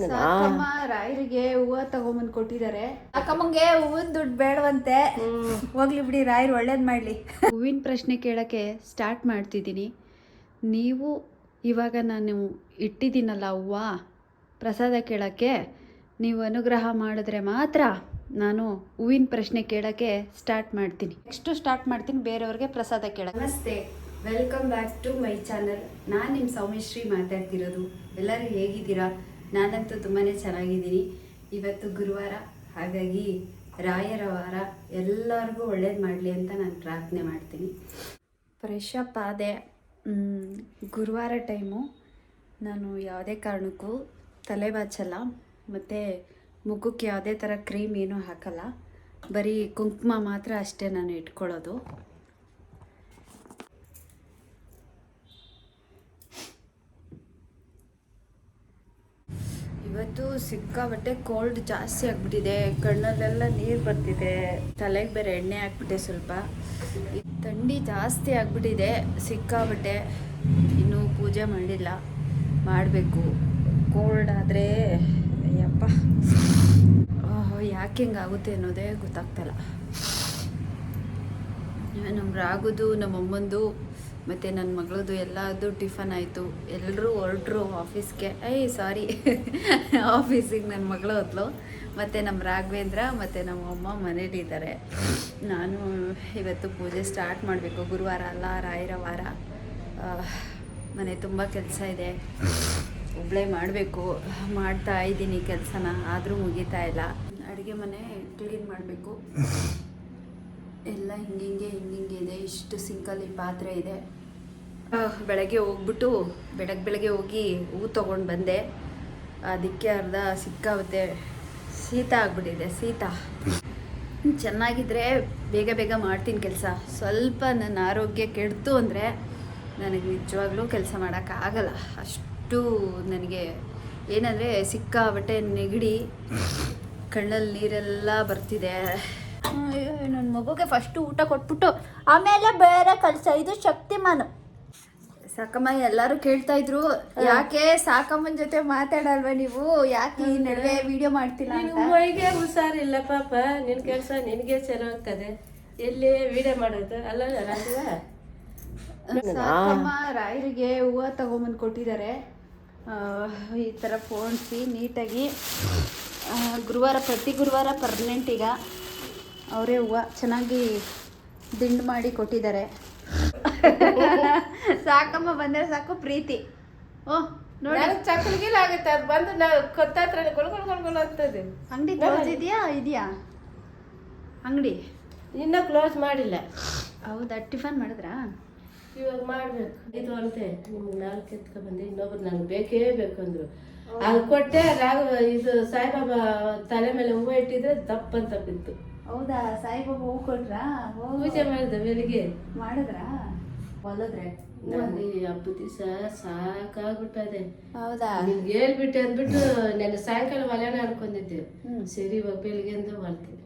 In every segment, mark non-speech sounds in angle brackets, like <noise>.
ಸಾಕಮ್ಮ ರಾಯರಿಗೆ ಹೂವ ತಗೊಂಬಂದ್ ಕೊಟ್ಟಿದ್ದಾರೆ ಅಕ್ಕಮ್ಮಂಗೆ ಹೂವಿನ ದುಡ್ಡು ಬೇಡವಂತೆ. ಹೋಗ್ಲಿ ಬಿಡಿ ರಾಯರು ಒಳ್ಳೇದ್ ಮಾಡ್ಲಿ. ಹೂವಿನ ಪ್ರಶ್ನೆ ಕೇಳಕ್ಕೆ ಸ್ಟಾರ್ಟ್ ಮಾಡ್ತಿದ್ದೀನಿ. ನೀವು ಇವಾಗ ನಾನು ಇಟ್ಟಿದ್ದೀನಲ್ಲ ಹೂವ ಪ್ರಸಾದ ಕೇಳಕ್ಕೆ ನೀವು ಅನುಗ್ರಹ ಮಾಡಿದ್ರೆ ಮಾತ್ರ ನಾನು ಹೂವಿನ ಪ್ರಶ್ನೆ ಕೇಳಕ್ಕೆ ಸ್ಟಾರ್ಟ್ ಮಾಡ್ತೀನಿ. ನೆಕ್ಸ್ಟ್ ಸ್ಟಾರ್ಟ್ ಮಾಡ್ತೀನಿ ಬೇರೆಯವ್ರಿಗೆ ಪ್ರಸಾದ ಕೇಳಕ್ಕೆ. ನಮಸ್ತೆ welcome back to my channel ನಾನು ನಿಮ್ಮ ಸೌಮ್ಯಶ್ರೀ ಮಾತಾಡ್ತಿರೋದು. ಎಲ್ಲರೂ ಹೇಗಿದ್ದೀರಾ? ನಾನಂತೂ ತುಂಬಾ ಚೆನ್ನಾಗಿದ್ದೀನಿ. ಇವತ್ತು ಗುರುವಾರ, ಹಾಗಾಗಿ ರಾಯರ ವಾರ, ಎಲ್ಲರಿಗೂ ಒಳ್ಳೇದು ಮಾಡಲಿ ಅಂತ ನಾನು ಪ್ರಾರ್ಥನೆ ಮಾಡ್ತೀನಿ. ಫ್ರೆಶ್ ಅಪ್ ಆದೆ ಗುರುವಾರ ಟೈಮು. ನಾನು ಯಾವುದೇ ಕಾರಣಕ್ಕೂ ತಲೆ ಬಾಚಲ್ಲ, ಮತ್ತು ಮುಖಕ್ಕೆ ಯಾವುದೇ ಥರ ಕ್ರೀಮ್ ಏನೂ ಹಾಕಲ್ಲ. ಬರೀ ಕುಂಕುಮ ಮಾತ್ರ ಅಷ್ಟೇ ನಾನು ಇಟ್ಕೊಳ್ಳೋದು. ಇವತ್ತು ಸಿಕ್ಕಾಬಟ್ಟೆ ಕೋಲ್ಡ್ ಜಾಸ್ತಿ ಆಗ್ಬಿಟ್ಟಿದೆ. ಕಣ್ಣಲ್ಲೆಲ್ಲ ನೀರು ಬರ್ತಿದೆ. ತಲೆಗೆ ಬೇರೆ ಎಣ್ಣೆ ಹಾಕ್ಬಿಟ್ಟೆ ಸ್ವಲ್ಪ. ಥಂಡಿ ಜಾಸ್ತಿ ಆಗ್ಬಿಟ್ಟಿದೆ ಸಿಕ್ಕಾಬಟ್ಟೆ ಇನ್ನೂ ಪೂಜೆ ಮಾಡಿಲ್ಲ. ಮಾಡಬೇಕು. ಕೋಲ್ಡ್ ಆದರೆ, ಅಯ್ಯಪ್ಪ. ಓಹೋ, ಯಾಕೆ ಹಿಂಗಾಗುತ್ತೆ ಅನ್ನೋದೇ ಗೊತ್ತಾಗ್ತಲ್ಲ ನಮ್ಮ ರಾಗುದು, ನಮ್ಮ ಅಮ್ಮಂದು ಮತ್ತು ನನ್ನ ಮಗಳದು ಎಲ್ಲದು ಟಿಫನ್ ಆಯಿತು. ಎಲ್ಲರೂ ಹೊರಟ್ರು ಆಫೀಸ್ಗೆ. ಏಯ್, ಸಾರಿ. <laughs> ಆಫೀಸಿಗೆ ನನ್ನ ಮಗಳು ಹೋದ್ಲು. ಮತ್ತು ನಮ್ಮ ರಾಘವೇಂದ್ರ ಮತ್ತು ನಮ್ಮ ಅಮ್ಮ ಮನೇಲಿದ್ದಾರೆ ನಾನು ಇವತ್ತು ಪೂಜೆ ಸ್ಟಾರ್ಟ್ ಮಾಡಬೇಕು. ಗುರುವಾರ ಅಲ್ಲ, ರಾಯರ ವಾರ. ಮನೆ ತುಂಬ ಕೆಲಸ ಇದೆ. ಒಬ್ಬಳೇ ಮಾಡಬೇಕು. ಮಾಡ್ತಾ ಇದ್ದೀನಿ ಕೆಲಸನ. ಆದರೂ ಮುಗಿತಾ ಇಲ್ಲ. ಅಡುಗೆ ಮನೆ ಕ್ಲೀನ್ ಮಾಡಬೇಕು. ಎಲ್ಲ ಹಿಂಗಿಂಗೆ ಹಿಂಗಿಂಗೆ ಇದೆ, ಇಷ್ಟು ಸಿಂಕಲ್ಲಿ ಪಾತ್ರೆ ಇದೆ. ಬೆಳಗ್ಗೆ ಹೋಗ್ಬಿಟ್ಟು ಬೆಳಗ್ಗೆ ಬೆಳಗ್ಗೆ ಹೋಗಿ ಹೂ ತೊಗೊಂಡು ಬಂದೆ. ಅದಕ್ಕೆ ಅರ್ಧ ಸಿಕ್ಕಾಗುತ್ತೆ. ಶೀತ ಆಗ್ಬಿಟ್ಟಿದೆ, ಶೀತ. ಚೆನ್ನಾಗಿದ್ರೆ ಬೇಗ ಬೇಗ ಮಾಡ್ತೀನಿ ಕೆಲಸ. ಸ್ವಲ್ಪ ನನ್ನ ಆರೋಗ್ಯ ಕೆಡ್ತು ಅಂದರೆ ನನಗೆ ನಿಜವಾಗ್ಲೂ ಕೆಲಸ ಮಾಡೋಕ್ಕಾಗಲ್ಲ ಅಷ್ಟು ನನಗೆ ಏನಂದರೆ ಸಿಕ್ಕಾಬಟ್ಟೆ ನೆಗಡಿ, ಕಣ್ಣಲ್ಲಿ ನೀರೆಲ್ಲ ಬರ್ತಿದೆ. ನನ್ನ ಮಗುಗೆ ಫಸ್ಟು ಊಟ ಕೊಟ್ಬಿಟ್ಟು ಆಮೇಲೆ ಬೇರೆ ಕಲಿಸ. ಇದು ಶಕ್ತಿಮಾನು. ಸಾಕಮ್ಮ ಎಲ್ಲರೂ ಕೇಳ್ತಾ ಇದ್ರು. ಯಾಕೆ ಸಾಕಮ್ಮನ ಜೊತೆ ಮಾತಾಡಲ್ವ ನೀವು? ಯಾಕೆ ಈ ನಡುವೆ ವಿಡಿಯೋ ಮಾಡ್ತಿಲ್ಲ ಮೈಗೆ ಹುಷಾರಿಲ್ಲ ಪಾಪ. ನಿನ್ ಕೆಲಸ ನಿನಗೆ ಚೆನ್ನಾಗ್ತದೆ ಎಲ್ಲಿ ವಿಡಿಯೋ ಮಾಡೋದು? ಅಲ್ಲ ಸಾಕಮ್ಮ ರಾಯರಿಗೆ ಹೂವ ತಗೊಂಬಂದು ಕೊಟ್ಟಿದ್ದಾರೆ. ಈ ಥರ ಫೋನ್ಸಿ ನೀಟಾಗಿ ಗುರುವಾರ ಪ್ರತಿ ಗುರುವಾರ ಪರ್ಮನೆಂಟ್ ಈಗ. ಅವರೇ ಹೂವು ಚೆನ್ನಾಗಿ ದಿಂಡು ಮಾಡಿ ಕೊಟ್ಟಿದ್ದಾರೆ. ಸಾಕಮ್ಮ ಬಂದರೆ ಸಾಕು ಪ್ರೀತಿ. ಓ ನೋಡಿ. ಚಕ್ಕಲ್ಗಿಲ್ಲ ಆಗುತ್ತೆ ಅದು ಬಂದು ನಾವು ಕೊತ್ತತ್ರ ಅಂತದೆ ಅಂಗಡಿ ಕ್ಲೋಸ್ ಇದೆಯಾ ಇದೆಯಾ? ಅಂಗಡಿ. ಇನ್ನೂ ಕ್ಲೋಸ್ ಮಾಡಿಲ್ಲ. ಹೌದಾ ಟಿಫನ್ ಮಾಡಿದ್ರಾ? ಇವಾಗ ಮಾಡ್ಬೇಕು. ಇದು ಅಂತೆ ನಿಮ್ಗೆ ನಾಲ್ಕು ಎತ್ಕೊ ಬಂದೆ ಇನ್ನೊಬ್ರು ನನಗೆ ಬೇಕೇ ಬೇಕು ಅಂದ್ರು. ಅದು ಕೊಟ್ಟೆ ರಾಘವ ಇದು ಸಾಯಿಬಾಬಾ ತಲೆ ಮೇಲೆ ಹೂವು ಇಟ್ಟಿದ್ರೆ ದಪ್ಪಂತ ಬಿತ್ತು. ಹೌದಾ ಸಾಯಿಬಾಬಾ ಹೂ ಕೊಟ್ರಾ? ಪೂಜೆ ಮಾಡಿದೆ ಬೆಳಿಗ್ಗೆ. ಮಾಡಿದ್ರಾ? ಹೊಲದ್ರೆ? ನಾನು ಹಬ್ಬ ದಿವಸ ಸಾಕಾಗ್ಬಿಟ್ಟದೆ. ಹೌದಾ? ನಿಮ್ಗೆ ಹೇಳ್ಬಿಟ್ಟೆ ಅಂದ್ಬಿಟ್ಟು ನಾನು ಸಾಯಂಕಾಲ ಒಲೆನ ಅನ್ಕೊಂಡಿದ್ದೆ. ಸರಿ ಇವಾಗ ಬೆಳಿಗ್ಗೆ ಅಂತ ಮಾಡ್ತೀನಿ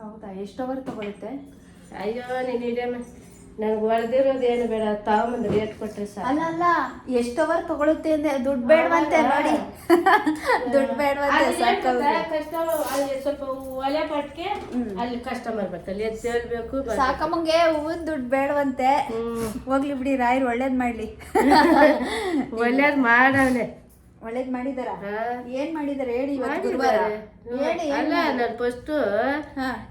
ಹೌದಾ ಎಷ್ಟು ಅವರ್ ತಗೊಳುತ್ತೆ? ಅಯ್ಯೋ ನೀನು ಹಿಡಿಯಮ್ಮ ನನಗೆ ಹೊಡೆದಿರೋದು ಏನು ಬೇಡ ತಾವಂದ್ರೆ ರೇಟ್ ಕೊಟ್ಟರೆ ಸಾಕು. ಅಲ್ಲ ಅಲ್ಲ ಎಷ್ಟು ಅವರ್ ತಗೊಳುತ್ತೆ ಅಂದ್ರೆ ದುಡ್ಡು ಬೇಡವಂತೆ ನೋಡಿ. ದುಡ್ಡು ಬೇಡವಂತೆ ಕಷ್ಟ ಅಲ್ಲಿ ಸ್ವಲ್ಪ ಒಲೆ ಪಟ್ಕೆ ಅಲ್ಲಿ ಕಸ್ಟಮರ್ ಬರ್ತಾರೆ ಎದ್ದು ಹೇಳ್ಬೇಕು. ಸಾಕಮ್ಮಂಗೆ ಹೂವಿನ ದುಡ್ಡು ಬೇಡವಂತೆ. ಹೋಗ್ಲಿ ಬಿಡಿ ರಾಯರು ಒಳ್ಳೇದು ಮಾಡ್ಲಿ. <laughs> ಒಳ್ಳೇದ್ ಮಾಡವನೆ. ಒಳ್ಳೇದ್ ಮಾಡಿದಾರ. ಏನ್ ಮಾಡಿದಾರೆ ಹೇಳಿ ಇವತ್ತು ಗುರುವಾರ? ಹೇಳಿ ಅಲ್ಲ ನಾನು ಫಸ್ಟು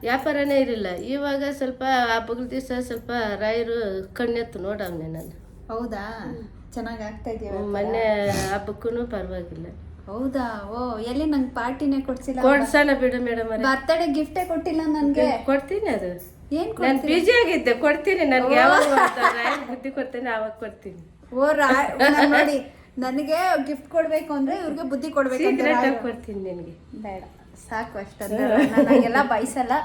ವ್ಯಾಪಾರನೇ ಇರಲಿಲ್ಲ. ಇವಾಗ ಸ್ವಲ್ಪ ಹಬ್ಬಗಳ ದಿವಸ ಸ್ವಲ್ಪ ರಾಯರು ಕಣ್ಣೆತ್ತು ನೋಡವ್ನೆ ನಾನು. ಹೌದಾ? ಚೆನ್ನಾಗಿ ಆಗ್ತಾ ಇದೆಯಾ ಮೊನ್ನೆ ಹಬ್ಬಕ್ಕೂ ಪರವಾಗಿಲ್ಲ. ಹೌದಾ? ಓ ಎಲ್ಲಿ ನಂಗೆ ಪಾರ್ಟಿನೇ ಕೊಡ್ಸಿಲ್ಲ? ಕೊಡ್ಸಲ್ಲ ಬಿಡು ಮೇಡಮ್ ಬರ್ತಡೇ ಗಿಫ್ಟೇ ಕೊಟ್ಟಿಲ್ಲ ನನ್ಗೆ. ಕೊಡ್ತೀನಿ ಅದು. ಏನ್ ನಾನು ಬಿಜಿ ಆಗಿದ್ದೆ ಕೊಡ್ತೀನಿ. ನನ್ಗೆ ಯಾವಾಗ ಬುದ್ಧಿ ಕೊಡ್ತೇನೆ ಅವಾಗ ಕೊಡ್ತೀನಿ. ಓ ರಾ ನೋಡಿ. ನನಗೆ ಗಿಫ್ಟ್ ಕೊಡ್ಬೇಕು ಅಂದ್ರೆ ಇವ್ರಿಗೆ ಬುದ್ಧಿ ಕೊಡ್ಬೇಕು ಕೊಡ್ತೀನಿ ನಿನಗೆ. ಬೇಡ. ಸಾಕು ಅಷ್ಟೆಲ್ಲ ಬಯಸಲ್ಲ.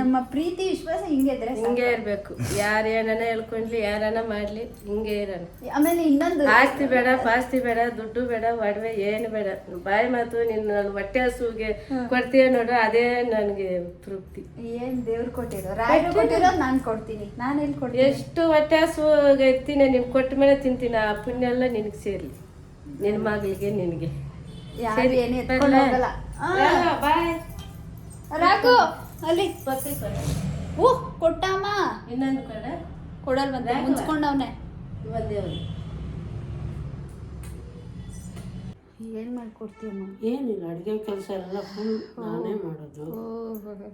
ನಮ್ಮ ಪ್ರೀತಿ ವಿಶ್ವಾಸ ಹಿಂಗೆ ಇದ್ರೆ. ಹಿಂಗೆ ಇರ್ಬೇಕು. ಯಾರು ಏನಾನ ಹೇಳ್ಕೊಂಡ್ಲಿ ಯಾರನ ಮಾಡ್ಲಿ ಹಿಂಗೆ ಇರೋಣ ಆಮೇಲೆ ಇನ್ನೊಂದು ಆಸ್ತಿ ಬೇಡ ಪಾಸ್ತಿ ಬೇಡ ದುಡ್ಡು ಬೇಡ ಒಡವೆ ಏನು ಬೇಡ. ಬಾಯಿ ಮಾತು ನಿನ್ನ ನನ್ನ ಹೊಟ್ಟೆ ಹಸುಗೆ ಕೊಡ್ತೀಯ ನೋಡು ಅದೇ ನನಗೆ ತೃಪ್ತಿ. ಏನ್ ದೇವ್ರು ಕೊಟ್ಟಿರೋ? ರಾಯರು ಕೊಟ್ಟಿರೋ? ನಾನ್ ಕೊಡ್ತೀನಿ. ನಾನು ಎಲ್ಲಿ ಕೊಡ್ತೀನಿ? ಎಷ್ಟು ಹೊಟ್ಟೆ ಹಸುಗೆ ಇರ್ತೀನಿ ನಿನ್ ಕೊಟ್ಟ ಮೇಲೆ ತಿಂತೀನಿ ಆ ಪುಣ್ಯ ಎಲ್ಲ ನಿನಗೆ ಸೇರ್ಲಿ. ನಿನ್ನ ಮಗಳಿಗೆ ನಿನಗೆ. ಯಾರು ಸರಿ, ಏನು ಎತ್ಕೊಂಡು? ಹೋಗಲ್ಲ. ಬಾಯ್. ರಾಘು ಅಲ್ಲಿ. ಓ ಕೊಟ್ಟಮ್ಮ. ಇನ್ನೊಂದು ಕಡೆ. ಕೊಡಲ್ವಂತೆ ರಾಘವ. ಮುನ್ಸ್ಕೊಂಡವ್ನೆ ಒಂದೇ ಒಂದು ಏನ್ ಮಾಡ್ಕೊಡ್ತೀಯಮ್ಮ ಏನಿಲ್ಲ ಅಡುಗೆ ಕೆಲಸ ಎಲ್ಲ ಫುಲ್ ನಾನೇ ಮಾಡೋದು.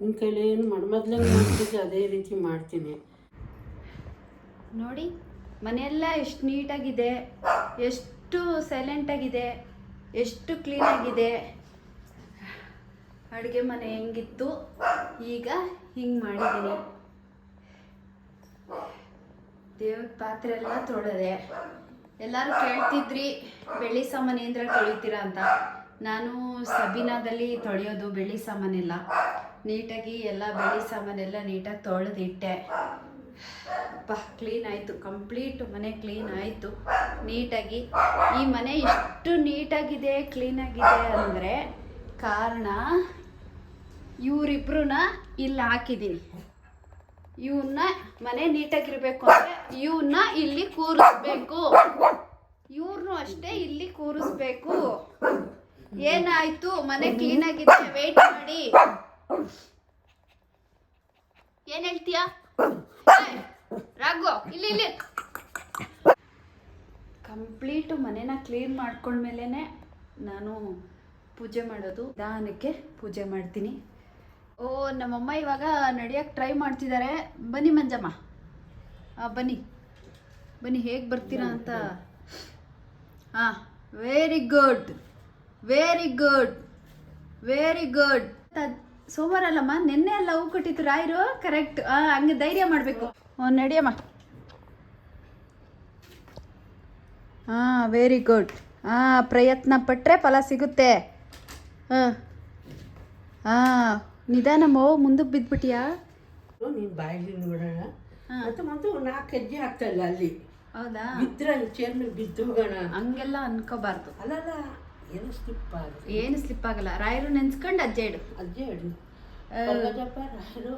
ನಿಮ್ಮ ಕೈಲಿ ಏನು ಮಾಡಿ ಮೊದ್ಲಂಗೆ ಮಾಡ್ತಿದ್ದೆ ಅದೇ ರೀತಿ ಮಾಡ್ತೀನಿ. ನೋಡಿ ಮನೆಯೆಲ್ಲ ಎಷ್ಟು ನೀಟಾಗಿದೆ ಎಷ್ಟು ಸೈಲೆಂಟಾಗಿದೆ ಎಷ್ಟು ಕ್ಲೀನಾಗಿದೆ ಅಡುಗೆ ಮನೆ ಹೆಂಗಿತ್ತು, ಈಗ ಹಿಂಗೆ ಮಾಡಿದ್ದೀನಿ. ದೇವ್ರ ಪಾತ್ರೆ ಎಲ್ಲ ತೊಳೆದೆ. ಎಲ್ಲರೂ ಕೇಳ್ತಿದ್ರಿ, ಬೆಳ್ಳಿ ಸಾಮಾನು ಏನ್ದ್ರಲ್ಲಿ ತೊಳಿತೀರಾ ಅಂತ. ನಾನು ಸಬೀನಾದಲ್ಲಿ ತೊಳೆಯೋದು ಬೆಳ್ಳಿ ಸಾಮಾನೆಲ್ಲ. ನೀಟಾಗಿ ಎಲ್ಲ ಬೆಳ್ಳಿ ಸಾಮಾನೆಲ್ಲ ನೀಟಾಗಿ ತೊಳೆದಿಟ್ಟೆ. ಅಪ್ಪ ಕ್ಲೀನ್ ಆಯಿತು ಕಂಪ್ಲೀಟ್ ಮನೆ ಕ್ಲೀನ್ ಆಯಿತು. ನೀಟಾಗಿ, ಈ ಮನೆ ಎಷ್ಟು ನೀಟಾಗಿದೆ ಕ್ಲೀನಾಗಿದೆ ಅಂದರೆ ಕಾರಣ ಇವರಿಬ್ರನ್ನ ಇಲ್ಲಿ ಹಾಕಿದ್ದೀನಿ. ಇವನ್ನ ಮನೆ ನೀಟಾಗಿರ್ಬೇಕು ಅಂದರೆ ಇವನ್ನ ಇಲ್ಲಿ ಕೂರಿಸ್ಬೇಕು. ಇವ್ರನ್ನೂ ಅಷ್ಟೇ ಇಲ್ಲಿ ಕೂರಿಸ್ಬೇಕು. ಏನಾಯ್ತು? ಮನೆ ಕ್ಲೀನಾಗಿದೆ ವೇಟ್ ಮಾಡಿ. ಏನ್ ಹೇಳ್ತೀಯಾ? ರಾಘು, ಇಲ್ಲಿ ಇಲ್ಲಿ. ಕಂಪ್ಲೀಟು ಮನೇನ ಕ್ಲೀನ್ ಮಾಡ್ಕೊಂಡ್ಮೇಲೆ ನಾನು ಪೂಜೆ ಮಾಡೋದು. ದಾನಕ್ಕೆ ಪೂಜೆ ಮಾಡ್ತೀನಿ. ಓ, ನಮ್ಮಮ್ಮ ಇವಾಗ ನಡೆಯೋಕ್ಕೆ ಟ್ರೈ ಮಾಡ್ತಿದ್ದಾರೆ ಬನ್ನಿ ಮಂಜಮ್ಮ. ಬನ್ನಿ. ಬನ್ನಿ, ಹೇಗೆ ಬರ್ತೀರಾ ಅಂತ. ಹಾಂ very good very good very good ಸೋಮವಾರ ಅಲ್ಲಮ್ಮ? ನಿನ್ನೆ ಅಲ್ಲ ಹೂ ಕೊಟ್ಟಿತ್ತು ರಾಯರು ಕರೆಕ್ಟ್ ಹಂಗೆ ಧೈರ್ಯ ಮಾಡಬೇಕು. ಹ್ಞೂ ನಡಿಯಮ್ಮ. ಹಾಂ ವೆರಿ ಗುಡ್ ಹಾಂ ಪ್ರಯತ್ನ ಪಟ್ಟರೆ ಫಲ ಸಿಗುತ್ತೆ. ಹಾಂ. ಹಾಂ ನಿಧಾನಮ್ಮ ಮುಂದಕ್ಕೆ ಬಿದ್ಬಿಟ್ಟಿಯಾ ನೀನು ಬಾಯಲ್ಲಿ ನೋಡೋಣ. ಹಾಂ. ಮತ್ತೆ ಮತ್ತೆ ನಾಲ್ಕು ಹೆಜ್ಜೆ ಆಗ್ತಾ ಇಲ್ಲ ಅಲ್ಲಿ. ಹೌದಾ? ಬಿದ್ದರೆ ಅಲ್ಲಿ ಚೇರ್ ಮೇಲೆ ಬಿದ್ದು ಹೋಗೋಣ. ಹಂಗೆಲ್ಲ ಅನ್ಕೋಬಾರ್ದು. ಅಲ್ಲಲ್ಲ. ಏನೋ ಸ್ಲಿಪ್ ಆಗಲ್ಲ. ಏನು ಸ್ಲಿಪ್ ಆಗಲ್ಲ. ರಾಯರು ನೆನ್ಸ್ಕೊಂಡು ಅಜ್ಜೆ ಇಡು. ಅಜ್ಜೆ ಇಡು. ಗಜಪ್ಪ ರಾಯರು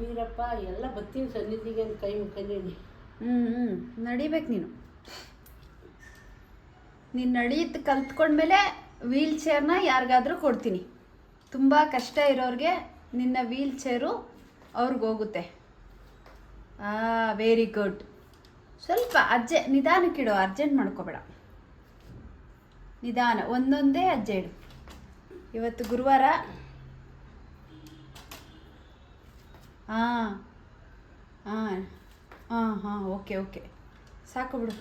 ಬೀರಪ್ಪ ಎಲ್ಲ ಬರ್ತೀನಿ ಸನ್ನಿಧಿಗೆ ಅಂತ ಕೈ ಮುಖಂಡೀನಿ ಹ್ಞೂ ಹ್ಞೂ ನಡಿಬೇಕು ನೀನು. ನೀನು ನಡೀತು ಕಲ್ತ್ಕೊಂಡ್ಮೇಲೆ ವೀಲ್ ಚೇರ್ನ ಯಾರಿಗಾದ್ರೂ ಕೊಡ್ತೀನಿ. ತುಂಬ ಕಷ್ಟ ಇರೋರಿಗೆ ನಿನ್ನ ವೀಲ್ ಚೇರು ಅವ್ರಿಗೆ ಹೋಗುತ್ತೆ. ಆ ವೆರಿ ಗುಡ್ ಸ್ವಲ್ಪ ಅಜ್ಜೆ ನಿಧಾನಕ್ಕಿಡು ಅರ್ಜೆಂಟ್ ಮಾಡ್ಕೋಬೇಡ. ನಿಧಾನ. ಒಂದೊಂದೇ ಹೆಜ್ಜೆ ಇಡು. ಇವತ್ತು ಗುರುವಾರ. ಹಾಂ ಹಾಂ ಹಾಂ ಹಾಂ, ಓಕೆ ಓಕೆ. ಸಾಕು ಬಿಡು.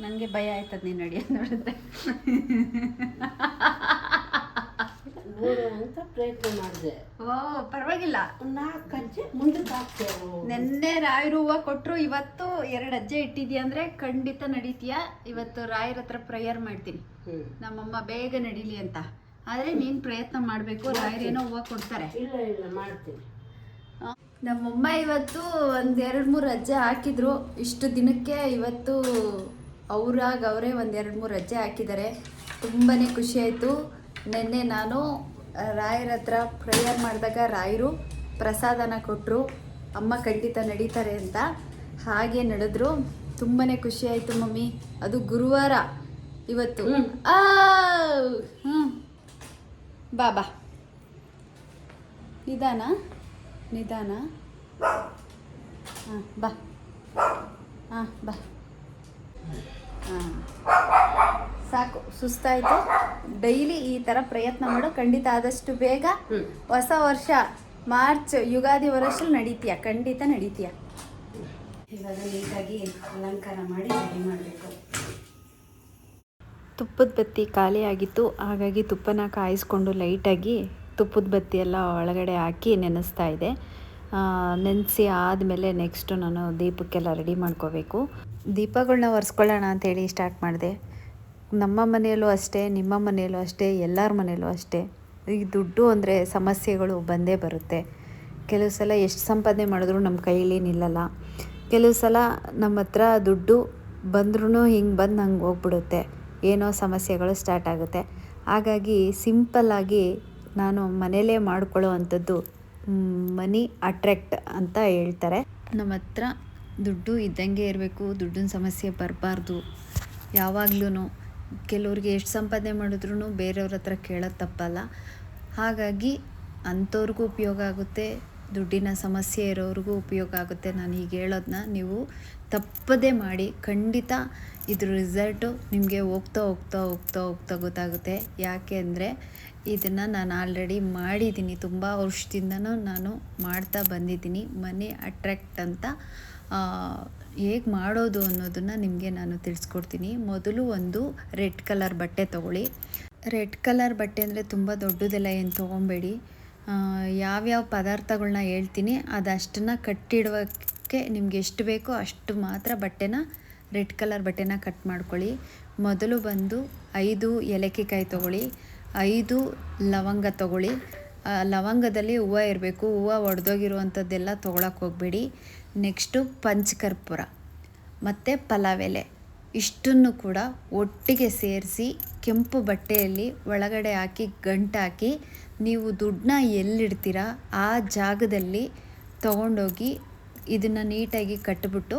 ನನಗೆ ಭಯ ಆಯ್ತದ ನೀನು ನಡಿಯೋದು ನೋಡಿದ್ರೆ. <laughs> ಅಂತ ಪ್ರಯತ್ನ ಮಾಡಿದೆ. ಓ ಪರವಾಗಿಲ್ಲ. ನಾಲ್ಕು ಮುಂದಕ್ಕೆ ಹಾಕ್ತೇವೆ ನೆನ್ನೆ ರಾಯರು ಹೂವು ಕೊಟ್ಟರು ಇವತ್ತು ಎರಡು ಅಜ್ಜೆ ಇಟ್ಟಿದ್ಯಾ ಅಂದರೆ ಖಂಡಿತ ನಡೀತೀಯ? ಇವತ್ತು ರಾಯರ ಹತ್ರ ಪ್ರೇಯರ್ ಮಾಡ್ತೀನಿ. ನಮ್ಮಮ್ಮ ಬೇಗ ನಡೀಲಿ ಅಂತ. ಆದರೆ ನೀನು ಪ್ರಯತ್ನ ಮಾಡಬೇಕು ಏನೋ ಹೂವು ಕೊಡ್ತಾರೆ. ಇಲ್ಲ ಇಲ್ಲ ಮಾಡ್ತೀನಿ. ನಮ್ಮಮ್ಮ ಇವತ್ತು ಒಂದು ಎರಡು ಮೂರು ಅಜ್ಜೆ ಹಾಕಿದ್ರು. ಇಷ್ಟು ದಿನಕ್ಕೆ ಇವತ್ತು ಅವರಾಗ ಅವರೇ ಒಂದು ಎರಡು ಮೂರು ಅಜ್ಜೆ ಹಾಕಿದ್ದಾರೆ. ತುಂಬಾ ಖುಷಿ ಆಯಿತು. ನಿನ್ನೆ ನಾನು ರಾಯರ ಹತ್ರ ಪ್ರೇಯರ್ ಮಾಡಿದಾಗ ರಾಯರು ಪ್ರಸಾದನ ಕೊಟ್ಟರು ಅಮ್ಮ ಖಂಡಿತ ನಡೀತಾರೆ ಅಂತ. ಹಾಗೆ ನಡೆದ್ರು. ತುಂಬಾ ಖುಷಿ ಆಯಿತು ಮಮ್ಮಿ. ಅದು ಗುರುವಾರ ಇವತ್ತು. ಹ್ಞೂ ಬಾ ಬಾ. ನಿಧಾನ ನಿಧಾನ. ಹಾಂ ಬಾ. ಹಾಂ ಬಾ. ಹಾಂ. ಸಾಕು ಸುಸ್ತಾಯಿತು. ಡೈಲಿ ಈ ಥರ ಪ್ರಯತ್ನ ಮಾಡು. ಖಂಡಿತ ಆದಷ್ಟು ಬೇಗ ಹೊಸ ವರ್ಷ ಮಾರ್ಚ್ ಯುಗಾದಿ ವರ್ಷದಲ್ಲಿ ನಡೀತೀಯ? ಖಂಡಿತ ನಡೀತೀಯ. ಇವಾಗ ನೀಟಾಗಿ ಅಲಂಕಾರ ಮಾಡಿ ರೆಡಿ ಮಾಡಬೇಕು. ತುಪ್ಪದ ಬತ್ತಿ ಖಾಲಿಯಾಗಿತ್ತು ಹಾಗಾಗಿ ತುಪ್ಪನ ಕಾಯಿಸ್ಕೊಂಡು ಲೈಟಾಗಿ ತುಪ್ಪದ ಬತ್ತಿ ಎಲ್ಲ ಒಳಗಡೆ ಹಾಕಿ ನೆನೆಸ್ತಾ ಇದೆ ನೆನೆಸಿ ಆದಮೇಲೆ ನೆಕ್ಸ್ಟು ನಾನು ದೀಪಕ್ಕೆಲ್ಲ ರೆಡಿ ಮಾಡ್ಕೋಬೇಕು. ದೀಪಗಳನ್ನ ಒರೆಸ್ಕೊಳ್ಳೋಣ ಅಂತೇಳಿ ಸ್ಟಾರ್ಟ್ ಮಾಡಿದೆ. ನಮ್ಮ ಮನೆಯಲ್ಲೂ ಅಷ್ಟೇ, ನಿಮ್ಮ ಮನೆಯಲ್ಲೂ ಅಷ್ಟೇ, ಎಲ್ಲರ ಮನೆಯಲ್ಲೂ ಅಷ್ಟೇ. ಈ ದುಡ್ಡು ಅಂದರೆ ಸಮಸ್ಯೆಗಳು ಬಂದೇ ಬರುತ್ತೆ. ಕೆಲವು ಸಲ ಎಷ್ಟು ಸಂಪಾದನೆ ಮಾಡಿದ್ರೂ ನಮ್ಮ ಕೈಯಲ್ಲಿ ನಿಲ್ಲಲ್ಲ. ಕೆಲವು ಸಲ ನಮ್ಮ ಹತ್ರ ದುಡ್ಡು ಬಂದ್ರೂ ಹಿಂಗೆ ಬಂದು ನಂಗೆ ಹೋಗ್ಬಿಡುತ್ತೆ. ಏನೋ ಸಮಸ್ಯೆಗಳು ಸ್ಟಾರ್ಟ್ ಆಗುತ್ತೆ. ಹಾಗಾಗಿ ಸಿಂಪಲ್ಲಾಗಿ ನಾನು ಮನೇಲೇ ಮಾಡ್ಕೊಳ್ಳೋ ಅಂಥದ್ದು ಮನಿ ಅಟ್ರ್ಯಾಕ್ಟ್ ಅಂತ ಹೇಳ್ತಾರೆ. ನಮ್ಮ ಹತ್ರ ದುಡ್ಡು ಇದ್ದಂಗೆ ಇರಬೇಕು, ದುಡ್ಡಿನ ಸಮಸ್ಯೆ ಬರಬಾರ್ದು. ಯಾವಾಗ್ಲೂ ಕೆಲವ್ರಿಗೆ ಎಷ್ಟು ಸಂಪಾದನೆ ಮಾಡಿದ್ರು ಬೇರೆಯವ್ರ ಹತ್ರ ಕೇಳೋದು ತಪ್ಪಲ್ಲ. ಹಾಗಾಗಿ ಅಂಥವ್ರಿಗೂ ಉಪಯೋಗ ಆಗುತ್ತೆ, ದುಡ್ಡಿನ ಸಮಸ್ಯೆ ಇರೋರಿಗೂ ಉಪಯೋಗ ಆಗುತ್ತೆ ನಾನು ಈಗ ಹೇಳೋದನ್ನ ನೀವು ತಪ್ಪದೇ ಮಾಡಿ, ಖಂಡಿತ ಇದ್ರ ರಿಸಲ್ಟು ನಿಮಗೆ ಹೋಗ್ತಾ ಹೋಗ್ತಾ ಹೋಗ್ತಾ ಹೋಗ್ತಾ ಗೊತ್ತಾಗುತ್ತೆ. ಯಾಕೆ ಅಂದರೆ ಇದನ್ನು ನಾನು ಆಲ್ರೆಡಿ ಮಾಡಿದ್ದೀನಿ, ತುಂಬ ವರ್ಷದಿಂದನೂ ನಾನು ಮಾಡ್ತಾ ಬಂದಿದ್ದೀನಿ. ಮನಿ ಅಟ್ರ್ಯಾಕ್ಟ್ ಅಂತ ಹೇಗೆ ಮಾಡೋದು ಅನ್ನೋದನ್ನು ನಿಮಗೆ ನಾನು ತಿಳಿಸ್ಕೊಡ್ತೀನಿ. ಮೊದಲು ಒಂದು ರೆಡ್ ಕಲರ್ ಬಟ್ಟೆ ತೊಗೊಳ್ಳಿ. ರೆಡ್ ಕಲರ್ ಬಟ್ಟೆ ಅಂದರೆ ತುಂಬ ದೊಡ್ಡದೆಲ್ಲ ಏನು ತೊಗೊಬೇಡಿ. ಯಾವ್ಯಾವ ಪದಾರ್ಥಗಳನ್ನ ಹೇಳ್ತೀನಿ, ಅದಷ್ಟನ್ನು ಕಟ್ಟಿಡೋಕ್ಕೆ ನಿಮ್ಗೆ ಎಷ್ಟು ಬೇಕೋ ಅಷ್ಟು ಮಾತ್ರ ಬಟ್ಟೆನ, ರೆಡ್ ಕಲರ್ ಬಟ್ಟೆನ ಕಟ್ ಮಾಡ್ಕೊಳ್ಳಿ. ಮೊದಲು ಬಂದು ಐದು ಏಲಕ್ಕಿಕಾಯಿ ತೊಗೊಳ್ಳಿ, ಐದು ಲವಂಗ ತೊಗೊಳ್ಳಿ ಲವಂಗದಲ್ಲಿ ಹೂವು ಇರಬೇಕು, ಹೂವು ಒಡೆದೋಗಿರುವಂಥದ್ದೆಲ್ಲ ತೊಗೊಳಕ್ಕೆ ಹೋಗಬೇಡಿ. ನೆಕ್ಸ್ಟು ಪಂಚಕರ್ಪೂರ. ಮತ್ತು ಪಲಾವ್ ಇಷ್ಟನ್ನು ಕೂಡ ಒಟ್ಟಿಗೆ ಸೇರಿಸಿ ಕೆಂಪು ಬಟ್ಟೆಯಲ್ಲಿ ಒಳಗಡೆ ಹಾಕಿ ಗಂಟಾಕಿ ನೀವು ದುಡ್ಡನ್ನ ಎಲ್ಲಿಡ್ತೀರ ಆ ಜಾಗದಲ್ಲಿ ತೊಗೊಂಡೋಗಿ ಇದನ್ನು ನೀಟಾಗಿ ಕಟ್ಟಿಬಿಟ್ಟು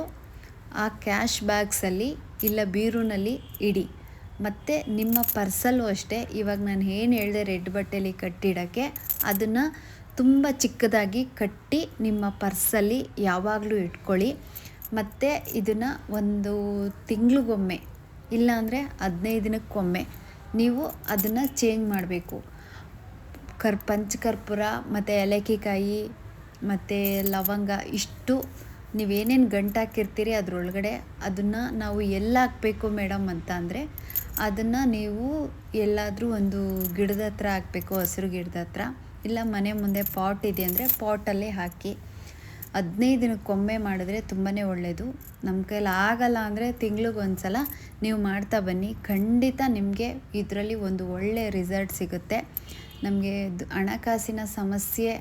ಆ ಕ್ಯಾಶ್ ಬ್ಯಾಗ್ಸಲ್ಲಿ ಇಲ್ಲ ಬೀರುನಲ್ಲಿ ಇಡಿ. ಮತ್ತು ನಿಮ್ಮ ಪರ್ಸಲ್ಲೂ ಅಷ್ಟೇ. ಇವಾಗ ನಾನು ಏನು ಹೇಳಿದೆ ರೆಡ್ ಬಟ್ಟೆಲಿ ಕಟ್ಟಿಡೋಕ್ಕೆ, ಅದನ್ನು ತುಂಬ ಚಿಕ್ಕದಾಗಿ ಕಟ್ಟಿ ನಿಮ್ಮ ಪರ್ಸಲ್ಲಿ ಯಾವಾಗಲೂ ಇಟ್ಕೊಳ್ಳಿ. ಮತ್ತು ಇದನ್ನು ಒಂದು ತಿಂಗಳಿಗೊಮ್ಮೆ, ಇಲ್ಲಾಂದರೆ ಹದಿನೈದು ದಿನಕ್ಕೊಮ್ಮೆ ನೀವು ಅದನ್ನು ಚೇಂಜ್ ಮಾಡಬೇಕು. ಕರ್, ಪಂಚಕರ್ಪೂರ, ಮತ್ತು ಏಲಕ್ಕಿಕಾಯಿ ಮತ್ತು ಲವಂಗ, ಇಷ್ಟು ನೀವೇನೇನು ಗಂಟು ಹಾಕಿರ್ತೀರಿ ಅದರೊಳಗಡೆ ಅದನ್ನು ನಾವು ಎಲ್ಲಿ ಹಾಕಬೇಕು ಮೇಡಮ್ ಅಂತ ಅಂದರೆ ಅದನ್ನು ನೀವು ಎಲ್ಲಾದರೂ ಒಂದು ಗಿಡದ ಹತ್ರ ಹಾಕಬೇಕು, ಹಸಿರು ಗಿಡದ ಹತ್ರ. ಇಲ್ಲ ಮನೆ ಮುಂದೆ ಪಾಟ್ ಇದೆ ಅಂದರೆ ಪಾಟಲ್ಲೇ ಹಾಕಿ ಹದಿನೈದು ದಿನಕ್ಕೊಮ್ಮೆ ಮಾಡಿದ್ರೆ ತುಂಬಾ ಒಳ್ಳೆಯದು ನಮ್ಮ ಕೈಲಿ ಆಗಲ್ಲ ಅಂದರೆ ತಿಂಗ್ಳಿಗೆ ಸಲ ನೀವು ಮಾಡ್ತಾ ಬನ್ನಿ. ಖಂಡಿತ ನಿಮಗೆ ಇದರಲ್ಲಿ ಒಂದು ಒಳ್ಳೆಯ ರಿಸಲ್ಟ್ ಸಿಗುತ್ತೆ. ನಮಗೆ ಹಣಕಾಸಿನ ಸಮಸ್ಯೆ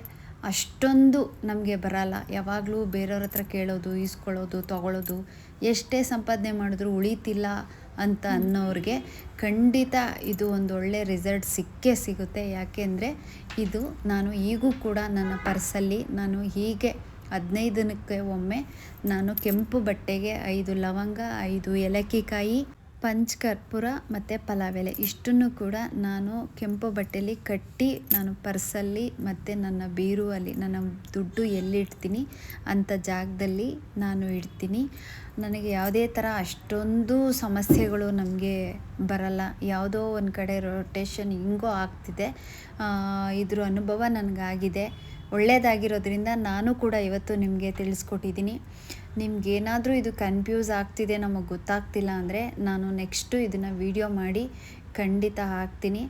ಅಷ್ಟೊಂದು ನಮಗೆ ಬರಲ್ಲ. ಯಾವಾಗಲೂ ಬೇರೆಯವ್ರ ಹತ್ರ ಕೇಳೋದು, ಈಸ್ಕೊಳ್ಳೋದು ತಗೊಳ್ಳೋದು ಎಷ್ಟೇ ಸಂಪಾದನೆ ಮಾಡಿದ್ರು ಉಳಿತಿಲ್ಲ ಅಂತ ಅನ್ನೋರಿಗೆ ಖಂಡಿತ ಇದು ಒಂದು ಒಳ್ಳೆ ರಿಸಲ್ಟ್ ಸಿಕ್ಕೇ ಸಿಗುತ್ತೆ. ಯಾಕೆಂದರೆ ಇದು ನಾನು ಈಗೂ ಕೂಡ ನನ್ನ ಪರ್ಸಲ್ಲಿ ನಾನು ಹೀಗೆ ಹದಿನೈದು ದಿನಕ್ಕೆ ಒಮ್ಮೆ ನಾನು ಕೆಂಪು ಬಟ್ಟೆಗೆ ಐದು ಲವಂಗ, ಐದು ಏಲಕ್ಕಿಕಾಯಿ ಪಂಚಕರ್ಪೂರ ಮತ್ತು ಪಲಾವ್ ಎಲೆ ಇಷ್ಟನ್ನು ಕೂಡ ನಾನು ಕೆಂಪು ಬಟ್ಟೆಯಲ್ಲಿ ಕಟ್ಟಿ ನಾನು ಪರ್ಸಲ್ಲಿ ಮತ್ತು ನನ್ನ ಬೀರುವಲ್ಲಿ ನನ್ನ ದುಡ್ಡು ಎಲ್ಲಿಡ್ತೀನಿ ಅಂಥ ಜಾಗದಲ್ಲಿ ನಾನು ಇಡ್ತೀನಿ. ನನಗೆ ಯಾವುದೇ ಥರ ಅಷ್ಟೊಂದು ಸಮಸ್ಯೆಗಳು ನಮಗೆ ಬರಲ್ಲ. ಯಾವುದೋ ಒಂದು ಕಡೆ ರೊಟೇಷನ್ ಹಿಂಗೋ ಆಗ್ತಿದೆ. ಇದ್ರ ಅನುಭವ ನನಗಾಗಿದೆ. ಒಳ್ಳೆಯದಾಗಿರೋದ್ರಿಂದ ನಾನು ಕೂಡ ಇವತ್ತು ನಿಮಗೆ ತಿಳಿಸ್ಕೊಟ್ಟಿದ್ದೀನಿ. ನಿಮಗೇನಾದರೂ ಇದು ಕನ್ಫ್ಯೂಸ್ ಆಗ್ತಿದೆ, ನಮಗೆ ಗೊತ್ತಾಗ್ತಿಲ್ಲ ಅಂದರೆ ನಾನು ನೆಕ್ಸ್ಟು ಇದನ್ನು ವಿಡಿಯೋ ಮಾಡಿ ಖಂಡಿತ ಹಾಕ್ತೀನಿ.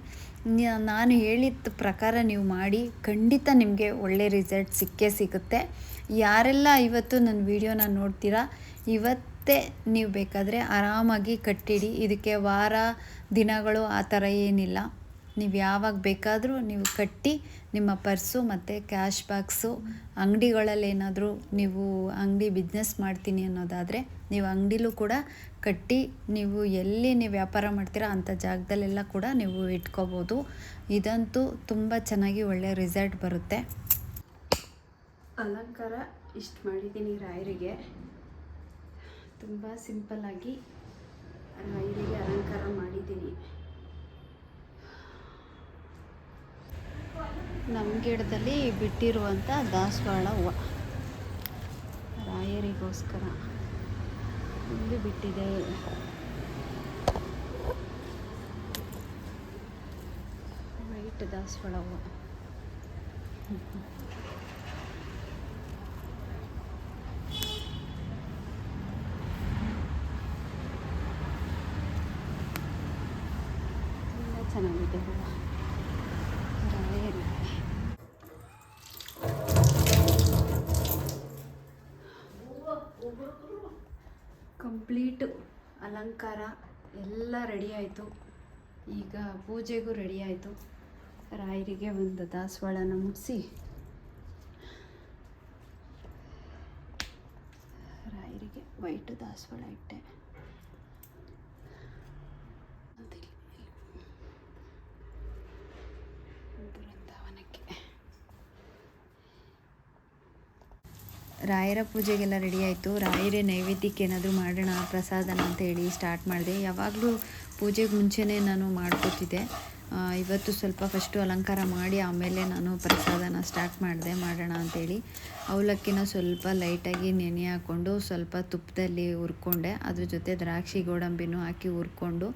ನಾನು ಹೇಳಿದ ಪ್ರಕಾರ ನೀವು ಮಾಡಿ, ಖಂಡಿತ ನಿಮಗೆ ಒಳ್ಳೆ ರಿಸಲ್ಟ್ ಸಿಕ್ಕೇ ಸಿಗುತ್ತೆ. ಯಾರೆಲ್ಲ ಇವತ್ತು ನನ್ನ ವಿಡಿಯೋನ ನೋಡ್ತೀರಾ, ಇವತ್ತೇ ನೀವು ಬೇಕಾದರೆ ಆರಾಮಾಗಿ ಕಟ್ಟಿಡಿ. ಇದಕ್ಕೆ ವಾರ, ದಿನಗಳು ಆ ಥರ ಏನಿಲ್ಲ. ನೀವು ಯಾವಾಗ ಬೇಕಾದರೂ ನೀವು ಕಟ್ಟಿ ನಿಮ್ಮ ಪರ್ಸು ಮತ್ತು ಕ್ಯಾಶ್ ಬಾಕ್ಸು ಅಂಗಡಿಗಳಲ್ಲಿ ಏನಾದರೂ ನೀವು ಅಂಗಡಿ ಬಿಸ್ನೆಸ್ ಮಾಡ್ತೀನಿ ಅನ್ನೋದಾದರೆ ನೀವು ಅಂಗಡಿಲೂ ಕೂಡ ಕಟ್ಟಿ ನೀವು ಎಲ್ಲಿ ನೀವು ವ್ಯಾಪಾರ ಮಾಡ್ತೀರಾ ಅಂಥ ಜಾಗದಲ್ಲೆಲ್ಲ ಕೂಡ ನೀವು ಇಟ್ಕೋಬೋದು. ಇದಂತೂ ತುಂಬ ಚೆನ್ನಾಗಿ ಒಳ್ಳೆಯ ರಿಸಲ್ಟ್ ಬರುತ್ತೆ. ಅಲಂಕಾರ ಇಷ್ಟು ಮಾಡಿದ್ದೀನಿ ರಾಯರಿಗೆ. ತುಂಬ ಸಿಂಪಲ್ಲಾಗಿ ರಾಯರಿಗೆ ಅಲಂಕಾರ ಮಾಡಿದ್ದೀನಿ. ನಮ್ಮ ಗಿಡದಲ್ಲಿ ಬಿಟ್ಟಿರುವಂಥ ದಾಸವಾಳ ಹೂವು. ರಾಯರಿಗೋಸ್ಕರ ಇಲ್ಲಿ ಬಿಟ್ಟಿದೆ. ವೈಟ್ ದಾಸವಾಳ ಹೂವು. ಚೆನ್ನಾಗಿದೆ ಹೂವು. ಕಂಪ್ಲೀಟು ಅಲಂಕಾರ ಎಲ್ಲ ರೆಡಿ ಆಯಿತು. ಈಗ ಪೂಜೆಗೂ ರೆಡಿ ಆಯಿತು. ರಾಯರಿಗೆ ಒಂದು ದಾಸವಾಳನ ಮುಗಿಸಿ ರಾಯರಿಗೆ ವೈಟ್ ದಾಸವಾಳ ಇಟ್ಟೆ. ರಾಯರ ಪೂಜೆಗೆಲ್ಲ ರೆಡಿ ಆಯಿತು. ರಾಯರೇ ನೈವೇದ್ಯಕ್ಕೆ ಏನಾದರೂ ಮಾಡೋಣ, ಪ್ರಸಾದನ ಅಂತ ಹೇಳಿ ಸ್ಟಾರ್ಟ್ ಮಾಡಿದೆ. ಯಾವಾಗಲೂ ಪೂಜೆಗೆ ಮುಂಚೆನೇ ನಾನು ಮಾಡ್ಕೋತಿದ್ದೆ. ಇವತ್ತು ಸ್ವಲ್ಪ ಫಸ್ಟು ಅಲಂಕಾರ ಮಾಡಿ ಆಮೇಲೆ ನಾನು ಪ್ರಸಾದನ ಸ್ಟಾರ್ಟ್ ಮಾಡಿದೆ, ಮಾಡೋಣ ಅಂತೇಳಿ ಅವಲಕ್ಕಿನ ಸ್ವಲ್ಪ ಲೈಟಾಗಿ ನೆನೆ ಹಾಕ್ಕೊಂಡು ಸ್ವಲ್ಪ ತುಪ್ಪದಲ್ಲಿ ಹುರ್ಕೊಂಡೆ. ಅದ್ರ ಜೊತೆ ದ್ರಾಕ್ಷಿ ಗೋಡಂಬಿನೂ ಹಾಕಿ ಹುರ್ಕೊಂಡು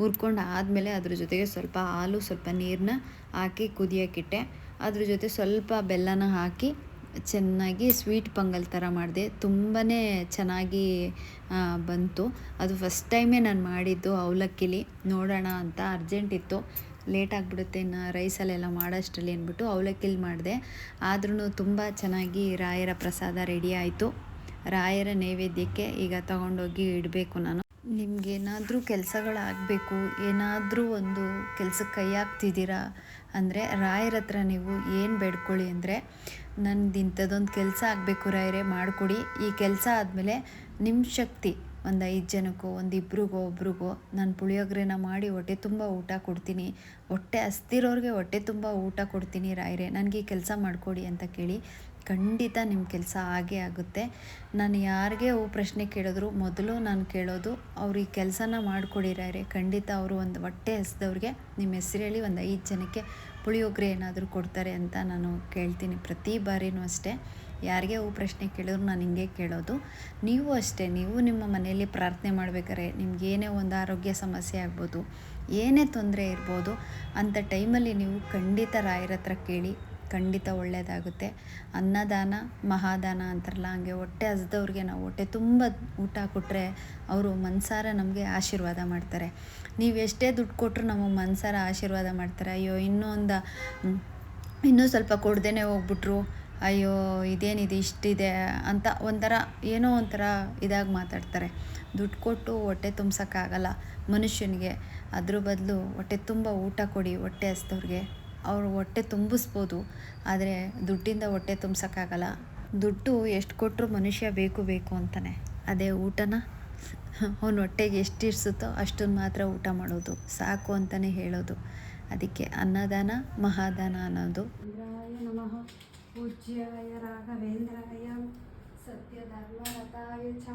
ಹುರ್ಕೊಂಡು ಆದಮೇಲೆ ಅದ್ರ ಜೊತೆಗೆ ಸ್ವಲ್ಪ ಹಾಲು, ಸ್ವಲ್ಪ ನೀರನ್ನ ಹಾಕಿ ಕುದಿಯೋಕ್ಕಿಟ್ಟೆ ಅದ್ರ ಜೊತೆ ಸ್ವಲ್ಪ ಬೆಲ್ಲನ ಹಾಕಿ ಚೆನ್ನಾಗಿ ಸ್ವೀಟ್ ಪೊಂಗಲ್ ಥರ ಮಾಡಿದೆ. ತುಂಬಾ ಚೆನ್ನಾಗಿ ಬಂತು. ಅದು ಫಸ್ಟ್ ಟೈಮೇ ನಾನು ಮಾಡಿದ್ದು ಅವಲಕ್ಕಿಲಿ. ನೋಡೋಣ ಅಂತ ಅರ್ಜೆಂಟ್ ಇತ್ತು. ಲೇಟ್ ಆಗಿಬಿಡುತ್ತೆ ಇನ್ನು ರೈಸಲ್ಲೆಲ್ಲ ಮಾಡೋಷ್ಟರಲ್ಲಿ ಅಂದ್ಬಿಟ್ಟು ಅವಲಕ್ಕಿಲಿ ಮಾಡಿದೆ. ಆದ್ರೂ ತುಂಬ ಚೆನ್ನಾಗಿ ರಾಯರ ಪ್ರಸಾದ ರೆಡಿ ಆಯಿತು. ರಾಯರ ನೈವೇದ್ಯಕ್ಕೆ ಈಗ ತಗೊಂಡೋಗಿ ಇಡಬೇಕು ನಾನು. ನಿಮಗೇನಾದರೂ ಕೆಲಸಗಳಾಗಬೇಕು, ಏನಾದರೂ ಒಂದು ಕೆಲಸಕ್ಕೆ ಕೈ ಹಾಕ್ತಿದ್ದೀರಾ ಅಂದರೆ ರಾಯರ ಹತ್ರ ನೀವು ಏನು ಬೇಡ್ಕೊಳ್ಳಿ ಅಂದರೆ ನಂದು ಇಂಥದ್ದೊಂದು ಕೆಲಸ ಆಗಬೇಕು ರಾಯರೇ, ಮಾಡಿಕೊಡಿ. ಈ ಕೆಲಸ ಆದಮೇಲೆ ನಿಮ್ಮ ಶಕ್ತಿ, ಒಂದು ಐದು ಜನಕ್ಕೋ, ಒಂದು ಇಬ್ರಿಗೋ, ಒಬ್ರಿಗೋ, ನಾನು ಪುಳಿಯೋಗರೆನ ಮಾಡಿ ಹೊಟ್ಟೆ ತುಂಬ ಊಟ ಕೊಡ್ತೀನಿ. ಹೊಟ್ಟೆ ಹಸ್ತಿರೋರಿಗೆ ಹೊಟ್ಟೆ ತುಂಬ ಊಟ ಕೊಡ್ತೀನಿ ರಾಯರೇ. ನನಗೆ ಈ ಕೆಲಸ ಮಾಡಿಕೊಡಿ ಅಂತ ಕೇಳಿ ಖಂಡಿತ ನಿಮ್ಮ ಕೆಲಸ ಆಗೇ ಆಗುತ್ತೆ. ನಾನು ಯಾರಿಗೆ ಅವು ಪ್ರಶ್ನೆ ಕೇಳಿದ್ರು ಮೊದಲು ನಾನು ಕೇಳೋದು, ಅವ್ರು ಈ ಕೆಲಸನ ಮಾಡ್ಕೊಡಿರಾರೆ ಖಂಡಿತ ಅವರು ಒಂದು ಹೊಟ್ಟೆ ಹಸ್ದವ್ರಿಗೆ ನಿಮ್ಮ ಹೆಸರು ಹೇಳಿ ಒಂದು ಐದು ಜನಕ್ಕೆ ಪುಳಿಯೋಗರೆ ಏನಾದರೂ ಕೊಡ್ತಾರೆ ಅಂತ ನಾನು ಕೇಳ್ತೀನಿ ಪ್ರತಿ ಬಾರಿನೂ ಅಷ್ಟೇ. ಯಾರಿಗೆ ಅವು ಪ್ರಶ್ನೆ ಕೇಳಿದ್ರು ನಾನು ಹಿಂಗೆ ಕೇಳೋದು. ನೀವು ಅಷ್ಟೇ, ನೀವು ನಿಮ್ಮ ಮನೆಯಲ್ಲಿ ಪ್ರಾರ್ಥನೆ ಮಾಡ್ಬೇಕಾದ್ರೆ ನಿಮ್ಗೆ ಏನೇ ಒಂದು ಆರೋಗ್ಯ ಸಮಸ್ಯೆ ಆಗ್ಬೋದು, ಏನೇ ತೊಂದರೆ ಇರ್ಬೋದು ಅಂಥ ಟೈಮಲ್ಲಿ ನೀವು ಖಂಡಿತ ರಾಯರ ಹತ್ರ ಕೇಳಿ ಖಂಡಿತ ಒಳ್ಳೆಯದಾಗುತ್ತೆ ಅನ್ನದಾನ, ಮಹಾದಾನ ಅಂತಾರಲ್ಲ, ಹಂಗೆ ಹೊಟ್ಟೆ ಹಸ್ದವ್ರಿಗೆ ನಾವು ಹೊಟ್ಟೆ ತುಂಬ ಊಟ ಕೊಟ್ಟರೆ ಅವರು ಮನ್ಸಾರ ನಮಗೆ ಆಶೀರ್ವಾದ ಮಾಡ್ತಾರೆ. ನೀವು ಎಷ್ಟೇ ದುಡ್ಡು ಕೊಟ್ಟರು ನಮಗೆ ಮನ್ಸಾರ ಆಶೀರ್ವಾದ ಮಾಡ್ತಾರೆ. ಅಯ್ಯೋ ಇನ್ನೂ ಒಂದು ಇನ್ನೂ ಸ್ವಲ್ಪ ಕೊಡ್ದೇ ಹೋಗ್ಬಿಟ್ರು. ಅಯ್ಯೋ, ಇದೇನಿದೆ, ಇಷ್ಟಿದೆ ಅಂತ ಒಂಥರ, ಏನೋ ಒಂಥರ ಇದಾಗಿ ಮಾತಾಡ್ತಾರೆ. ದುಡ್ಡು ಕೊಟ್ಟು ಹೊಟ್ಟೆ ತುಂಬ್ಸೋಕ್ಕಾಗಲ್ಲ ಮನುಷ್ಯನಿಗೆ. ಅದ್ರ ಬದಲು ಹೊಟ್ಟೆ ತುಂಬ ಊಟ ಕೊಡಿ, ಹೊಟ್ಟೆ ಹಸ್ದವ್ರಿಗೆ. ಅವ್ರು ಹೊಟ್ಟೆ ತುಂಬಿಸ್ಬೋದು, ಆದರೆ ದುಡ್ಡಿಂದ ಹೊಟ್ಟೆ ತುಂಬಿಸೋಕ್ಕಾಗಲ್ಲ. ದುಡ್ಡು ಎಷ್ಟು ಕೊಟ್ಟರು ಮನುಷ್ಯ ಬೇಕು ಬೇಕು ಅಂತಾನೆ. ಅದೇ ಊಟನ? ಅವನ ಹೊಟ್ಟೆಗೆ ಎಷ್ಟು ಇರಿಸುತ್ತೋ ಅಷ್ಟನ್ನು ಮಾತ್ರ ಊಟ ಮಾಡೋದು. ಸಾಕು ಅಂತಲೇ ಹೇಳೋದು. ಅದಕ್ಕೆ ಅನ್ನದಾನ, ಮಹಾದಾನ ಅನ್ನೋದು. ನಮಃ. ಪೂಜ್ಯಾಯ ರಾಘವೇಂದ್ರಾಯ. ಸತ್ಯಧರ್ಮರತಾಯ ಚ.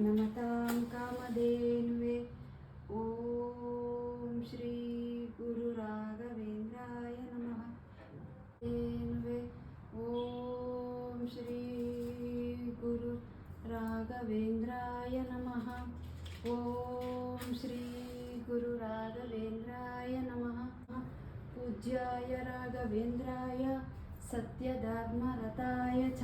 ನಮತಾಂ ಕಾಮಧೇನುವೆ. ಓಂ श्री गुरुराघवेन्द्राय नमः ॐ श्री गुरु राघवेन्द्राय नमः। ॐ श्री गुरुराघवेन्द्राय नमः। पूज्याय राघवेन्द्राय सत्यधर्मरताय च।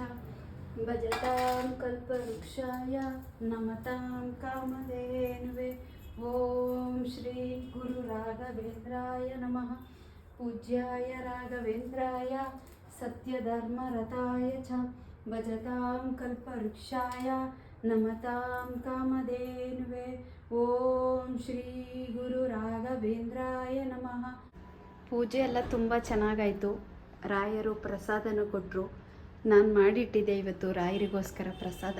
भजतां कल्पवृक्षाय नमतां कामधेनुवे ಓಂ ಶ್ರೀ ಗುರು ರಾಘವೇಂದ್ರಾಯ ನಮಃ. ಪೂಜ್ಯಾಯ ರಾಘವೇಂದ್ರಾಯ ಸತ್ಯಧರ್ಮರಥಾಯ ಚ, ಭಜತಾಂ ಕಲ್ಪವೃಕ್ಷಾಯ, ನಮತಾಂ ಕಾಮಧೇನುವೆ. ಓಂ ಶ್ರೀ ಗುರು ರಾಘವೇಂದ್ರಾಯ ನಮಃ. ಪೂಜೆ ಎಲ್ಲ ತುಂಬ ಚೆನ್ನಾಗಾಯಿತು. ರಾಯರು ಪ್ರಸಾದನ ಕೊಟ್ಟರು ನಾನು ಮಾಡಿಟ್ಟಿದ್ದೆ ಇವತ್ತು ರಾಯರಿಗೋಸ್ಕರ ಪ್ರಸಾದ.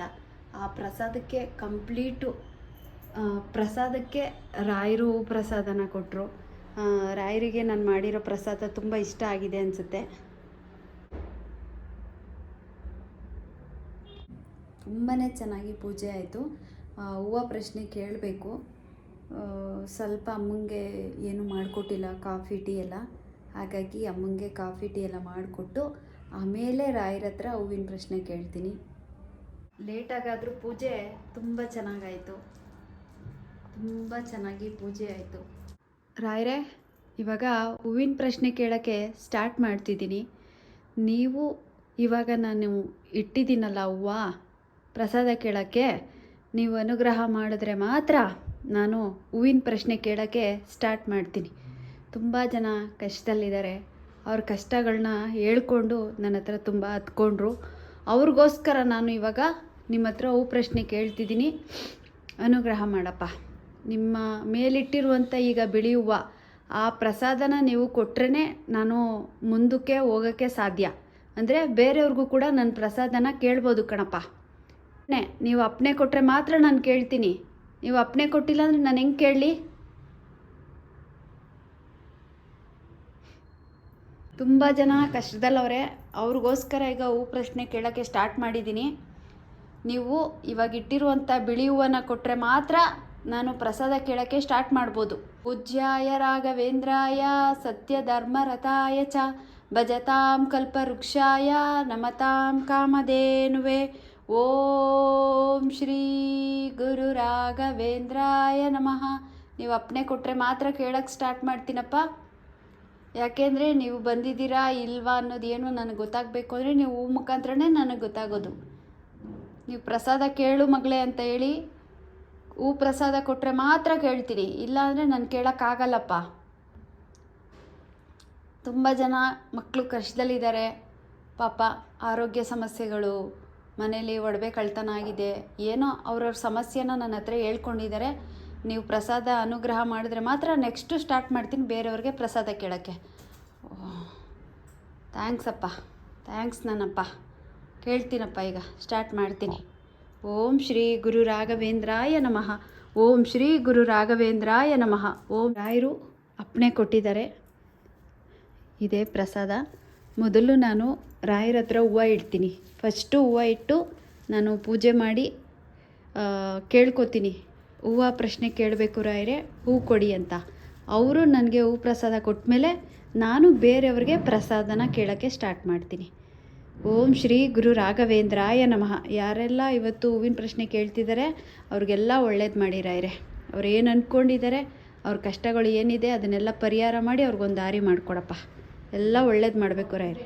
ಆ ಪ್ರಸಾದಕ್ಕೆ ಕಂಪ್ಲೀಟು ಪ್ರಸಾದಕ್ಕೆ ರಾಯರು ಪ್ರಸಾದನ ಕೊಟ್ಟರು ರಾಯರಿಗೆ ನಾನು ಮಾಡಿರೋ ಪ್ರಸಾದ ತುಂಬ ಇಷ್ಟ ಆಗಿದೆ ಅನಿಸುತ್ತೆ. ತುಂಬಾ ಚೆನ್ನಾಗಿ ಪೂಜೆ ಆಯಿತು. ಹೂವು ಪ್ರಶ್ನೆ ಕೇಳಬೇಕು. ಸ್ವಲ್ಪ ಅಮ್ಮಂಗೆ ಏನು ಮಾಡಿಕೊಟ್ಟಿಲ್ಲ, ಕಾಫಿ, ಟೀ ಎಲ್ಲ. ಹಾಗಾಗಿ ಅಮ್ಮಂಗೆ ಕಾಫಿ, ಟೀ ಎಲ್ಲ ಮಾಡಿಕೊಟ್ಟು ಆಮೇಲೆ ರಾಯರ ಹತ್ರ ಹೂವಿನ ಪ್ರಶ್ನೆ ಕೇಳ್ತೀನಿ. ಲೇಟಾಗಾದರೂ ಪೂಜೆ ತುಂಬ ಚೆನ್ನಾಗಾಯಿತು. ತುಂಬ ಚೆನ್ನಾಗಿ ಪೂಜೆ ಆಯಿತು. ರಾಯರೇ, ಇವಾಗ ಹೂವಿನ ಪ್ರಶ್ನೆ ಕೇಳೋಕ್ಕೆ ಸ್ಟಾರ್ಟ್ ಮಾಡ್ತಿದ್ದೀನಿ. ನೀವು ಇವಾಗ ನಾನು ಇಟ್ಟಿದ್ದೀನಲ್ಲ ಹೂವು, ಪ್ರಸಾದ ಕೇಳೋಕ್ಕೆ ನೀವು ಅನುಗ್ರಹ ಮಾಡಿದ್ರೆ ಮಾತ್ರ ನಾನು ಹೂವಿನ ಪ್ರಶ್ನೆ ಕೇಳೋಕ್ಕೆ ಸ್ಟಾರ್ಟ್ ಮಾಡ್ತೀನಿ. ತುಂಬ ಜನ ಕಷ್ಟದಲ್ಲಿದ್ದಾರೆ. ಅವ್ರ ಕಷ್ಟಗಳನ್ನ ಹೇಳ್ಕೊಂಡು ನನ್ನ ಹತ್ರ ತುಂಬ ಹತ್ಕೊಂಡ್ರು. ಅವ್ರಿಗೋಸ್ಕರ ನಾನು ಇವಾಗ ನಿಮ್ಮ ಹತ್ರ ಹೂ ಪ್ರಶ್ನೆ ಕೇಳ್ತಿದ್ದೀನಿ. ಅನುಗ್ರಹ ಮಾಡಪ್ಪ. ನಿಮ್ಮ ಮೇಲಿಟ್ಟಿರುವಂಥ ಈಗ ಬಿಳಿ ಹೂವು ಆ ಪ್ರಸಾದನ ನೀವು ಕೊಟ್ರೇ ನಾನು ಮುಂದಕ್ಕೆ ಹೋಗೋಕ್ಕೆ ಸಾಧ್ಯ. ಅಂದರೆ ಬೇರೆಯವ್ರಿಗೂ ಕೂಡ ನನ್ನ ಪ್ರಸಾದನ ಕೇಳ್ಬೋದು ಕಣಪ್ಪ. ನೀವು ಅಪ್ಪಣೆ ಕೊಟ್ಟರೆ ಮಾತ್ರ ನಾನು ಕೇಳ್ತೀನಿ. ನೀವು ಅಪ್ಪಣೆ ಕೊಟ್ಟಿಲ್ಲ ಅಂದರೆ ನಾನು ಹೆಂಗೆ ಕೇಳಲಿ? ತುಂಬ ಜನ ಕಷ್ಟದಲ್ಲವ್ರೆ, ಅವ್ರಿಗೋಸ್ಕರ ಈಗ ಹೂ ಪ್ರಶ್ನೆ ಕೇಳೋಕ್ಕೆ ಸ್ಟಾರ್ಟ್ ಮಾಡಿದ್ದೀನಿ. ನೀವು ಇವಾಗ ಇಟ್ಟಿರುವಂಥ ಬಿಳಿ ಹೂವನ್ನು ಕೊಟ್ಟರೆ ಮಾತ್ರ ನಾನು ಪ್ರಸಾದ ಕೇಳೋಕ್ಕೆ ಸ್ಟಾರ್ಟ್ ಮಾಡ್ಬೋದು. ಪೂಜ್ಯಾಯ ರಾಘವೇಂದ್ರಾಯ ಸತ್ಯ ಧರ್ಮರಥಾಯ ಚ, ಭಜತಾಂ ಕಲ್ಪವೃಕ್ಷಾಯ, ನಮತಾಂ ಕಾಮಧೇನುವೆ. ಓಂ ಶ್ರೀ ಗುರು ರಾಘವೇಂದ್ರಾಯ ನಮಃ. ನೀವು ಅಪ್ಪಣೆ ಕೊಟ್ಟರೆ ಮಾತ್ರ ಕೇಳೋಕ್ಕೆ ಸ್ಟಾರ್ಟ್ ಮಾಡ್ತೀನಪ್ಪ. ಯಾಕೆಂದರೆ ನೀವು ಬಂದಿದ್ದೀರಾ ಇಲ್ವಾ ಅನ್ನೋದು ಏನು ನನಗೆ ಗೊತ್ತಾಗಬೇಕು ಅಂದರೆ ನೀವು ಮುಖಾಂತರನೇ ನನಗೆ ಗೊತ್ತಾಗೋದು. ನೀವು ಪ್ರಸಾದ ಕೇಳು ಮಗಳೇ ಅಂತ ಹೇಳಿ ಹೂ ಪ್ರಸಾದ ಕೊಟ್ಟರೆ ಮಾತ್ರ ಕೇಳ್ತೀನಿ. ಇಲ್ಲಾಂದರೆ ನಾನು ಕೇಳೋಕ್ಕಾಗಲ್ಲಪ್ಪ. ತುಂಬ ಜನ ಮಕ್ಕಳು ಕಷ್ಟದಲ್ಲಿದ್ದಾರೆ. ಪಾಪ ಆರೋಗ್ಯ ಸಮಸ್ಯೆಗಳು, ಮನೇಲಿ ಒಡವೆ ಕಳ್ತನ ಆಗಿದೆ. ಏನೋ ಅವ್ರವ್ರ ಸಮಸ್ಯೆನ ನನ್ನ ಹತ್ರ ಹೇಳ್ಕೊಂಡಿದ್ದಾರೆ. ನೀವು ಪ್ರಸಾದ ಅನುಗ್ರಹ ಮಾಡಿದ್ರೆ ಮಾತ್ರ ನೆಕ್ಸ್ಟು ಸ್ಟಾರ್ಟ್ ಮಾಡ್ತೀನಿ ಬೇರೆಯವ್ರಿಗೆ ಪ್ರಸಾದ ಕೇಳೋಕ್ಕೆ. ಥ್ಯಾಂಕ್ಸ್ ಅಪ್ಪ. ಥ್ಯಾಂಕ್ಸ್ ನನ್ನಪ್ಪ. ಕೇಳ್ತೀನಪ್ಪ ಈಗ ಸ್ಟಾರ್ಟ್ ಮಾಡ್ತೀನಿ. ಓಂ ಶ್ರೀ ಗುರು ರಾಘವೇಂದ್ರಾಯ ನಮಃ. ಓಂ ಶ್ರೀ ಗುರು ರಾಘವೇಂದ್ರಾಯ ನಮಃ. ಓಂ ರಾಯರು ಅಪ್ಪಣೆ ಕೊಟ್ಟಿದ್ದಾರೆ. ಇದೇ ಪ್ರಸಾದ. ಮೊದಲು ನಾನು ರಾಯರ ಹತ್ರ ಹೂವು ಇಡ್ತೀನಿ. ಫಸ್ಟು ಹೂವು ಇಟ್ಟು ನಾನು ಪೂಜೆ ಮಾಡಿ ಕೇಳ್ಕೊತೀನಿ. ಹೂವು ಪ್ರಶ್ನೆ ಕೇಳಬೇಕು ರಾಯರೇ, ಹೂ ಕೊಡಿ ಅಂತ. ಅವರು ನನಗೆ ಹೂ ಪ್ರಸಾದ ಕೊಟ್ಟಮೇಲೆ ನಾನು ಬೇರೆಯವ್ರಿಗೆ ಪ್ರಸಾದನ ಕೇಳೋಕ್ಕೆ ಸ್ಟಾರ್ಟ್ ಮಾಡ್ತೀನಿ. ಓಂ ಶ್ರೀ ಗುರು ರಾಘವೇಂದ್ರಾಯ ನಮಃ. ಯಾರೆಲ್ಲ ಇವತ್ತು ಹೂವಿನ ಪ್ರಶ್ನೆ ಕೇಳ್ತಿದ್ದಾರೆ ಅವ್ರಿಗೆಲ್ಲ ಒಳ್ಳೇದು ಮಾಡಿರಾಯ್ರೆ. ರಾಯರೇ ಅವ್ರು ಏನು ಅಂದ್ಕೊಂಡಿದ್ದಾರೆ ಅವ್ರ ಕಷ್ಟಗಳು ಏನಿದೆ ಅದನ್ನೆಲ್ಲ ಪರಿಹಾರ ಮಾಡಿ ಅವ್ರಿಗೊಂದು ದಾರಿ ಮಾಡಿಕೊಡಪ್ಪ. ಎಲ್ಲ ಒಳ್ಳೇದು ಮಾಡಬೇಕು ರಾಯರೇ.